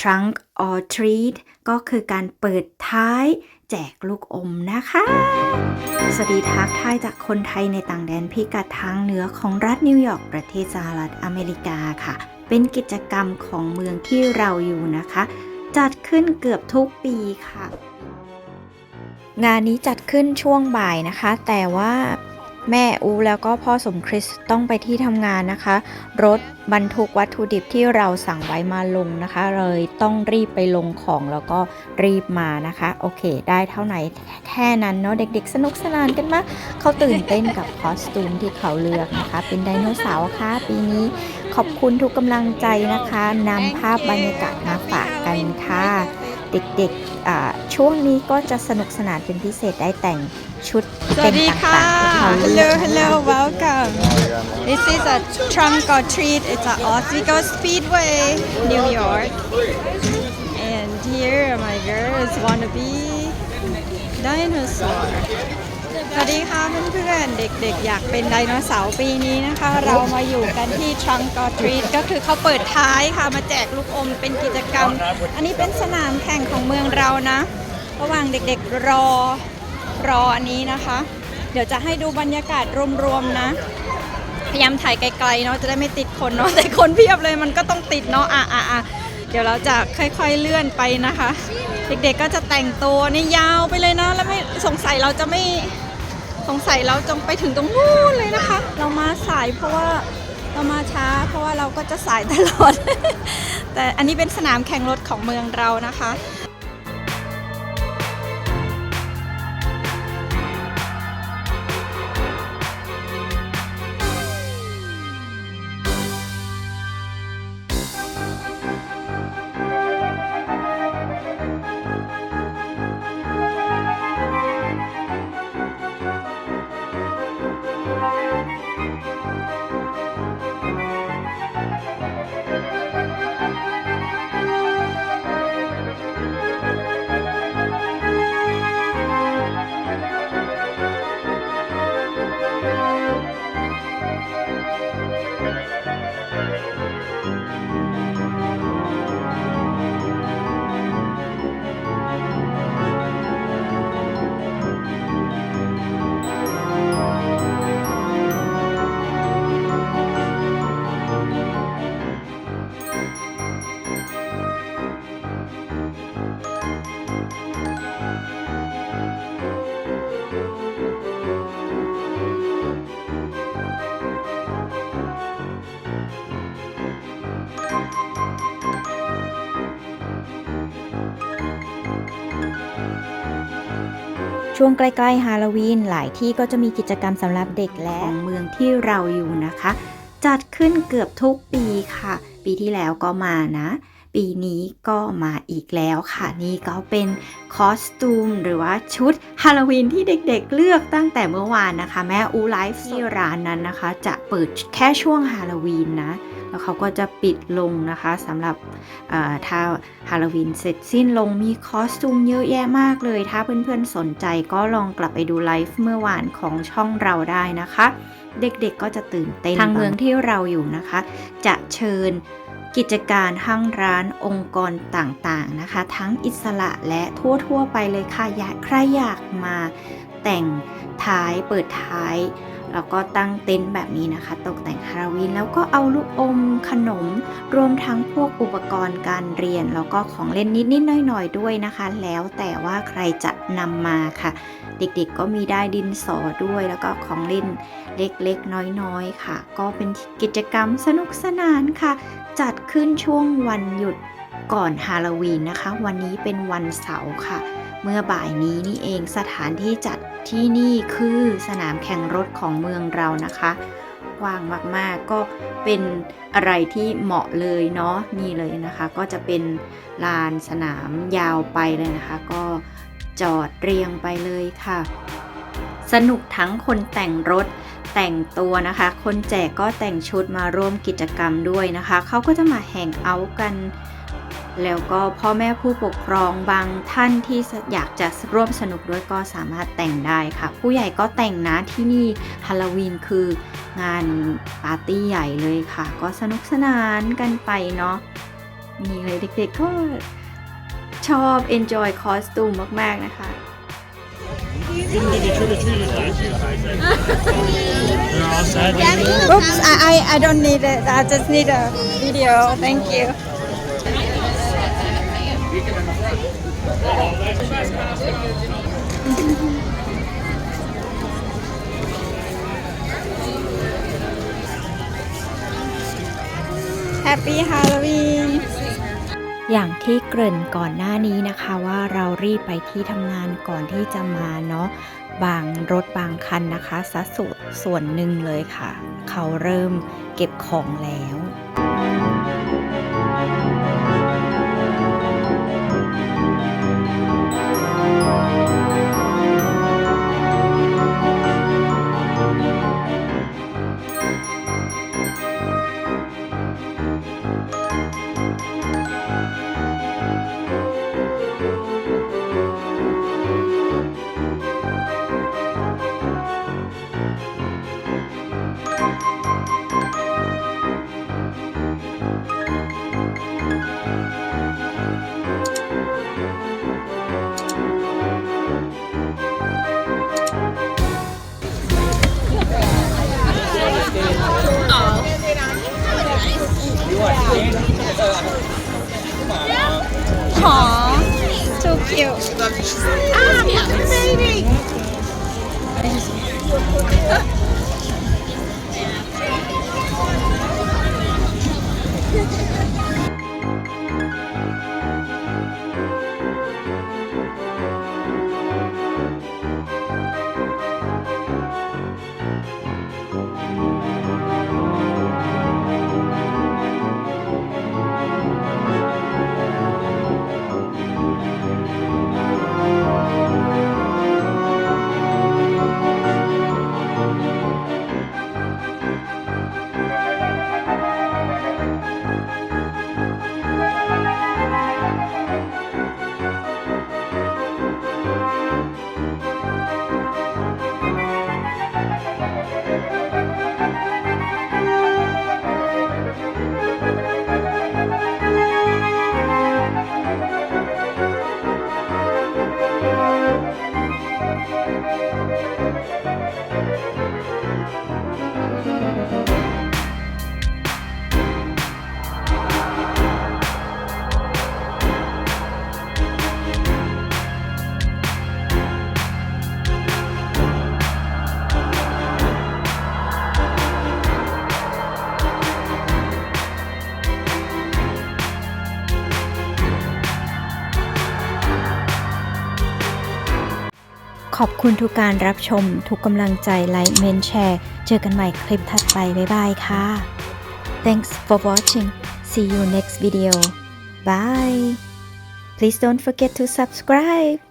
trunk or treat ก็คือการเปิดท้ายแจกลูกอมนะคะ สวัสดีทักทายจากคนไทยในต่างแดนพิกัดทางเหนือของรัฐนิวยอร์กประเทศสหรัฐอเมริกาค่ะ เป็นกิจกรรมของเมืองที่เราอยู่นะคะ จัดขึ้นเกือบทุกปีค่ะ งานนี้จัดขึ้นช่วงบ่ายนะคะ แต่ว่า แม่อูแล้วก็พ่อสมคริสต้องไปที่ทำงานนะคะ รถบรรทุกวัตถุดิบที่เราสั่งไว้มาลงนะคะ เลยต้องรีบไปลงของแล้วก็รีบมานะคะ โอเค ได้เท่าไหร่แค่นั้นเนาะเด็กๆ สนุกสนานกันมาก เขาตื่นเต้นกับคอสตูมที่เขาเลือกนะคะ เป็นไดโนเสาร์ค่ะ ปีนี้ขอบคุณทุกกำลังใจนะคะนำภาพบรรยากาศมาฝากกันค่ะ เด็กๆอ่าช่วงนี้ก็จะสนุกสนานเป็นพิเศษได้แต่งชุดสวัเป็สนดีต่ค่ะางๆที่เขาเลื Hello อก Hello welcome This is a trunk or treat It's a Oswego Speedway New York and here my girls wanna be dinosaur ส วัสดีค่ะเพื่อนๆ เด็กๆ อยากเป็นไดโนเสาร์ปีนี้นะคะ เรามาอยู่กันที่ Trunk or Treat ก็คือเขาเปิดท้ายค่ะ มาแจกลูกอมเป็นกิจกรรม อันนี้เป็นสนามแข่งของเมืองเรานะ ระหว่างเด็กๆรอรออันนี้นะคะ เดี๋ยวจะให้ดูบรรยากาศรวมๆนะ พยายามถ่ายไกลๆเนาะจะได้ไม่ติดคนเนาะแต่คนเพียบเลยมันก็ต้องติดเนาะอะอะอะเดี๋ยวเราจะค่อยๆเลื่อนไปนะคะ เด็กๆก็จะแต่งตัวนี่ยาวไปเลยนะแล้วไม่สงสัยเราจะไม่ สงสัยเราจงไปถึงตรงนู้นเลยนะคะ เรามาสายเพราะว่าเรามาช้า เพราะว่าเราก็จะสายตลอด แต่อันนี้เป็นสนามแข่งรถของเมืองเรานะคะ ช่วงใกล้ๆฮาโลวีนหลายที่ก็จะมีกิจกรรมสำหรับเด็กและของเมืองที่เราอยู่นะคะ จัดขึ้นเกือบทุกปีค่ะ ปีที่แล้วก็มานะ ปีนี้ก็มาอีกแล้วค่ะ นี่ก็เป็นคอสตูมหรือว่าชุดฮาโลวีนที่เด็กๆเลือกตั้งแต่เมื่อวานนะคะ แม่อูไลฟ์ที่ร้านนั้นนะคะ จะเปิดแค่ช่วงฮาโลวีนนะ แล้วเขาก็จะปิดลงนะคะสำหรับเอ่อถ้าฮาโลวีนเสร็จสิ้นลงมีคอสตูมเยอะแยะมากเลย ถ้าเพื่อนๆสนใจก็ลองกลับไปดูไลฟ์เมื่อวานของช่องเราได้นะคะเด็กๆก็จะตื่นเต้นทางเมืองที่เราอยู่นะคะ จะเชิญ กิจการห้างร้านองค์กรต่างๆนะคะ ทั้งอิสระและทั่วๆ ไปเลยค่ะอยากใครอยากมาแต่งท้ายเปิดท้าย แล้วก็ตั้งเต็นท์แบบนี้นะคะ ตกแต่งฮาโลวีนแล้วก็เอาลูกอมขนม รวมทั้งพวกอุปกรณ์การเรียน แล้วก็ของเล่นนิดๆหน่อยๆด้วยนะคะ แล้วแต่ว่าใครจะนำมาค่ะ เด็กๆก็มีได้ดินสอด้วย แล้วก็ของเล่นเล็กๆ น้อยๆค่ะ ก็เป็นกิจกรรมสนุกสนานค่ะ จัดขึ้นช่วงวันหยุดก่อนฮาโลวีนนะคะ วันนี้เป็นวันเสาร์ค่ะ เมื่อบ่ายนี้นี่เองสถานที่จัดที่นี่คือสนามแข่งรถของเมืองเรานะคะกว้างมากๆก็เป็นอะไรที่เหมาะเลยเนาะนี่เลยนะคะ ก็จะเป็นลานสนามยาวไปเลยนะคะ ก็จอดเรียงไปเลยค่ะ สนุกทั้งคนแต่งรถแต่งตัวนะคะ คนแจกก็แต่งชุดมาร่วมกิจกรรมด้วยนะคะ เขาก็จะมาแห่งเอาท์กัน แล้วก็พ่อแม่ผู้ปกครองบางท่านที่อยากจะร่วมสนุกด้วยก็สามารถแต่งได้ค่ะ ผู้ใหญ่ก็แต่งนะที่นี่ฮาโลวีนคืองานปาร์ตี้ใหญ่เลยค่ะ ก็สนุกสนานกันไปเนาะนี่เลยเด็กๆก็ชอบ enjoy costume มาก ๆ นะคะ Didn't do the trick or treaters last year. They're all sad. Oops I I I don't need it I just need a video thank you Happy Halloween อย่างที่เกริ่นก่อนหน้านี้นะคะว่าเรารีบไปที่ทำงานก่อนที่จะมาเนาะบางรถบางคันนะคะสัส่วนส่วนหนึ่งเลยค่ะ เขาเริ่มเก็บของแล้ว Aww, so cute. Ah, baby. ขอบคุณทุกการรับชม ทุกกำลังใจไลค์เมนแชร์ เจอกันใหม่คลิปถัดไป บ๊ายบายค่ะ Thanks for watching see you next video bye please don't forget to subscribe